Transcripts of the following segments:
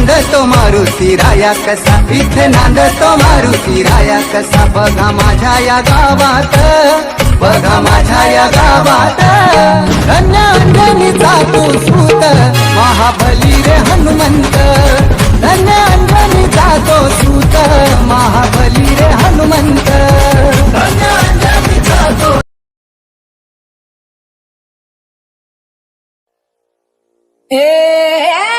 नांदतो मारुती राया कसा? इथे नांदतो मारुती राया कसा? बघा माझ्या या गावात बघा माझ्या या गावात. धन्य अंजनीचा तो सूत महाबली रे हनुमंत. धन्य अंजनीचा तो सूत महाबली रे हनुमंत. धन्य अंजनीचा तो ए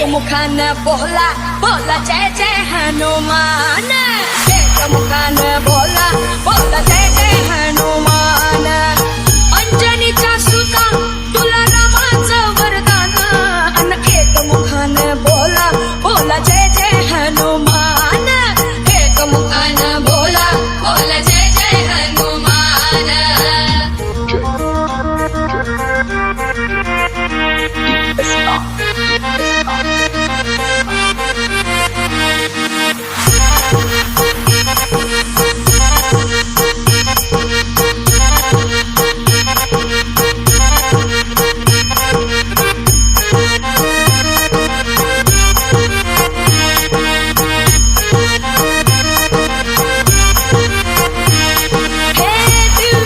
मुखानं बोला बोला जय जय हनुमान एक मुखानं